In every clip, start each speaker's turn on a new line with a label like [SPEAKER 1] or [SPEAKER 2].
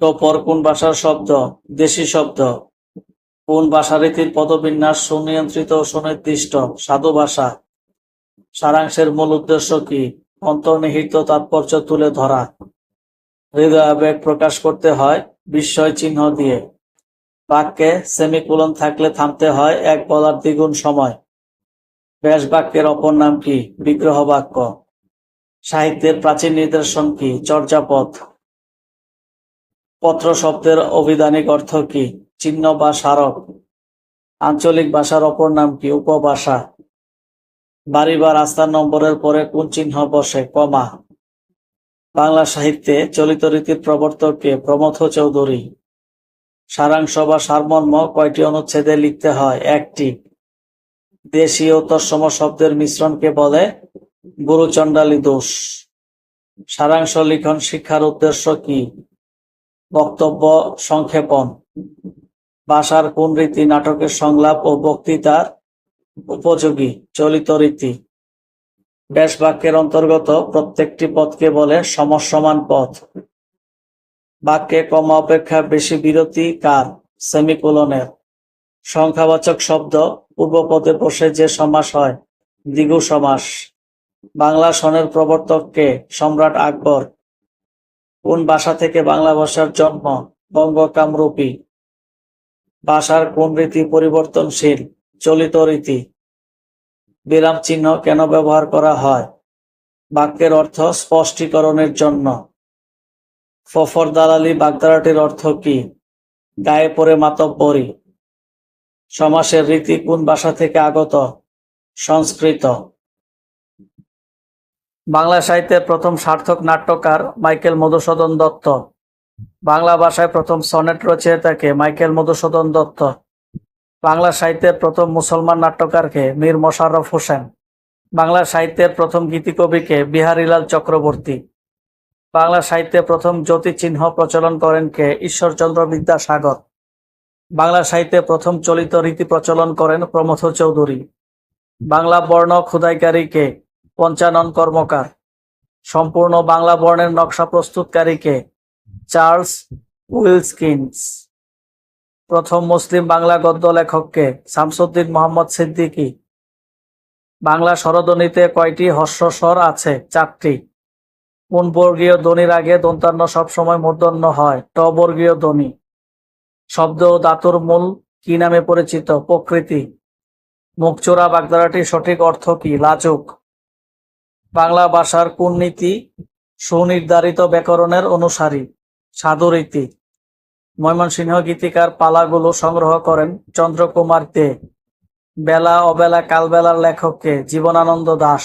[SPEAKER 1] টপর কোন ভাষার শব্দ? দেশি শব্দ। কোন ভাষারীতির পদবিন্যাস সুনিয়ন্ত্রিত সুনির্দিষ্ট? সাধু ভাষা। সারাংশের মূল উদ্দেশ্য কি? অন্তর্নিহিত তাৎপর্য তুলে ধরা। হৃদয়াবেগ প্রকাশ করতে হয় বিস্ময় চিহ্ন দিয়ে। বাক্যে সেমিকুলন থাকলে থামতে হয় এক বলার দ্বিগুণ সময়। ব্যাস বাক্যের অপর নাম কি? বিগ্রহ বাক্য। সাহিত্যের প্রাচীন নিদর্শন কি? চর্যাপদ। পত্র শব্দের অভিধানিক অর্থ কি? চিহ্ন বা স্মারক? আঞ্চলিক ভাষার অপর নাম কি? উপভাষা। বাড়ি বা রাস্তার নম্বরের পরে কোন চিহ্ন বসে? কমা। বাংলা সাহিত্যে চলিত রীতির প্রবর্তক কে? প্রমথ চৌধুরী। সারাংশ বা সারমর্ম কয়টি অনুচ্ছেদে লিখতে হয়? একটি। দেশি ও তৎসম শব্দের মিশ্রণকে বলে? গুরুচণ্ডালী দোষ। সারাংশ লিখন শিক্ষার উদ্দেশ্য কি? বক্তব্য সংক্ষেপণ। ভাষার কোন রীতি, নাটকের সংলাপ ও বক্তৃতার উপযোগী, চলিত রীতি? ব্যাস বাক্যের অন্তর্গত প্রত্যেকটি পদকে বলে সমসমান পদ বাক্যে কম অপেক্ষা বেশি বিরতি কার? সেমিকোলনের। সংখ্যাবাচক শব্দ পূর্বপদে বসে যে সমাস হয়, দ্বিগু সমাস। বাংলা সনের প্রবর্তককে সম্রাট আকবর। কোন ভাষা থেকে বাংলা ভাষার জন্ম? বঙ্গ কামরূপী ভাষার কোন রীতি পরিবর্তনশীল? চলিত রীতি। বিরাম চিহ্ন কেন ব্যবহার করা হয়? বাক্যের অর্থ স্পষ্টীকরণের জন্য। ফফর দালালি বাগদারাটির অর্থ কি? গায়ে পড়ে মাতব্বরি। সমাসের রীতি কোন ভাষা থেকে আগত? সংস্কৃত। বাংলা সাহিত্যের প্রথম সার্থক নাট্যকার মাইকেল মধুসূদন দত্ত। বাংলা ভাষায় প্রথম সনেট রচয়িতাকে মাইকেল মধুসূদন দত্ত। বাংলা সাহিত্যের প্রথম মুসলমান নাট্যকারকে মীর মোশাররফ হোসেন। বাংলা সাহিত্যের প্রথম গীতিকবিকে বিহারীলাল চক্রবর্তী। বাংলা সাহিত্যে প্রথম জ্যোতি চিহ্ন প্রচলন করেন কে ঈশ্বরচন্দ্র বিদ্যাসাগর। বাংলা সাহিত্যে প্রথম চলিত রীতি প্রচলন করেন প্রমথ চৌধুরী। বাংলা বর্ণ খোদাইকারীকে পঞ্চানন কর্মকার। সম্পূর্ণ বাংলা বর্ণের নকশা প্রস্তুতকারীকে চার্লস উইলস্কিন্স। প্রথম মুসলিম বাংলা গদ্য লেখককে শামসুদ্দিন মোহাম্মদ সিদ্দিকী। বাংলা স্বরধ্বনিতে কয়টি হর্ষস্বর আছে? চারটি। কোন বর্গীয় ধ্বনির আগে দন্তান্ন সবসময় মূর্ধন্য হয়। ট বর্গীয় ধ্বনি। শব্দ ও ধাতুর মূল কি নামে পরিচিত? প্রকৃতি। মুখচোরা বাগদারাটির সঠিক অর্থ কি? লাজুক। বাংলা ভাষার কোন নীতি সুনির্ধারিত ব্যাকরণের অনুসারী, সাধুরীতি। ময়মনসিংহ গীতিকার পালাগুলো সংগ্রহ করেন চন্দ্রকুমার দে বেলা, অবেলা, কালবেলার লেখককে জীবনানন্দ দাস।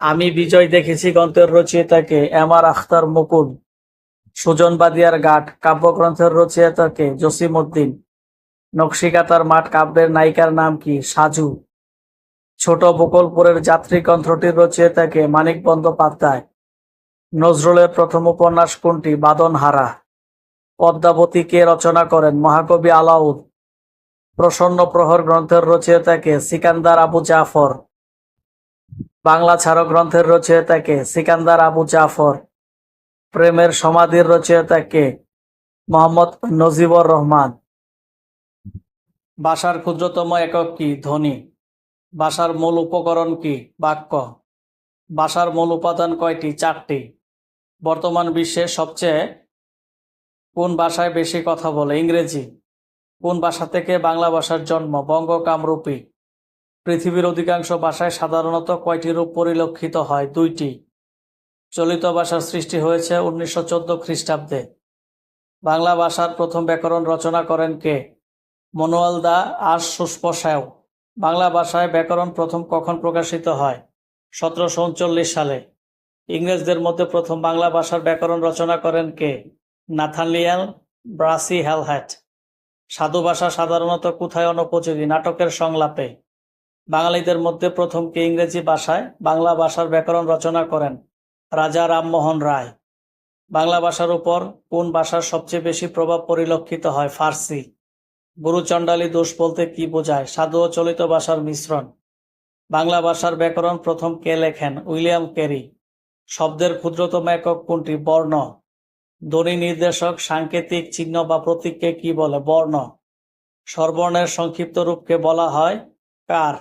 [SPEAKER 1] আমি বিজয় দেখেছি গ্রন্থের রচয়িতাকে এম আর আখতার মুকুল। সুজন বাদিয়ার কাব্যগ্রন্থের রচয়িতাকে জসিম উদ্দিন নকশিকাতার মাঠ কাব্যের নায়িকার নাম কি? সাজু। ছোট বকুলপুরের যাত্রী কণ্ঠটির রচয়িতাকে মানিক বন্দ্যোপাধ্যায়। নজরুলের প্রথম উপন্যাস কোনটি? বাদনহারা। পদ্মাবতী কে রচনা করেন? মহাকবি আলাউদ প্রসন্ন প্রহর গ্রন্থের রচয়িতাকে সিকান্দার আবু জাফর। বাংলা ছাড়ো গ্রন্থের রচয়িতাকে সিকান্দার আবু জাফর। প্রেমের সমাধির রচয়িতাকে মোহাম্মদ নজিবর রহমান। ভাষার ক্ষুদ্রতম একক কি? ধ্বনি ভাষার মূল উপকরণ কি? বাক্য। ভাষার মূল উপাদান কয়টি? চারটি। বর্তমান বিশ্বে সবচেয়ে কোন ভাষায় বেশি কথা বলে? ইংরেজি। কোন ভাষা থেকে বাংলা ভাষার জন্ম? বঙ্গ কামরূপী পৃথিবীর অধিকাংশ ভাষায় সাধারণত কয়টি রূপ পরিলক্ষিত হয়? দুইটি। চলিত ভাষার সৃষ্টি হয়েছে উনিশশো চোদ্দ খ্রিস্টাব্দে। বাংলা ভাষার প্রথম ব্যাকরণ রচনা করেন কে? মনোয়াল দা আর সুস্পসায় বাংলা ভাষায় ব্যাকরণ প্রথম কখন প্রকাশিত হয়? সতেরোশো উনচল্লিশ সালে। ইংরেজদের মধ্যে প্রথম বাংলা ভাষার ব্যাকরণ রচনা করেন কে? নাথানলিয়াল ব্রাসি হ্যালহ্যাট সাধু ভাষা সাধারণত কোথায় অনুপযোগী? নাটকের সংলাপে। বাঙালিদের মধ্যে প্রথম কে ইংরেজি ভাষায় বাংলা ভাষার ব্যাকরণ রচনা করেন? রাজা রামমোহন রায়। বাংলা ভাষার উপর কোন ভাষার সবচেয়ে বেশি প্রভাব পরিলক্ষিত হয়? ফার্সি। গুরুচণ্ডালী দোষ বলতে কি বোঝায়? সাধু ও চলিত ভাষার মিশ্রণ। বাংলা ভাষার ব্যাকরণ প্রথম কে লেখেন? William Carey. শব্দের ক্ষুদ্রতম একক কোনটি? বর্ণ। ধ্বনি নির্দেশক সাংকেতিক চিহ্ন বা প্রতীককে কি বলে? বর্ণ। স্বরবর্ণের সংক্ষিপ্ত রূপকে বলা হয় কার।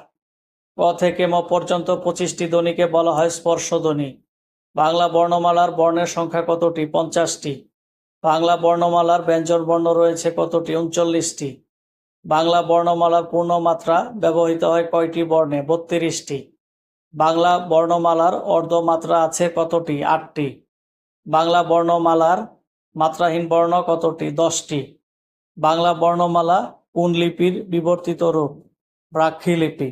[SPEAKER 1] ক থেকে ম পর্যন্ত পঁচিশটি ধ্বনিকে বলা হয় স্পর্শ স্পর্শধ্বনি বাংলা বর্ণমালার বর্ণের সংখ্যা কতটি? পঞ্চাশটি। বাংলা বর্ণমালার ব্যঞ্জন বর্ণ রয়েছে কতটি? উনচল্লিশটি। বাংলা বর্ণমালার পূর্ণমাত্রা ব্যবহৃত হয় কয়টি বর্ণে? বত্রিশটি। বাংলা বর্ণমালার অর্ধমাত্রা আছে কতটি? আটটি। বাংলা বর্ণমালার মাত্রাহীন বর্ণ কতটি? দশটি। বাংলা বর্ণমালা কোন লিপির বিবর্তিত রূপ? ব্রাক্ষী লিপি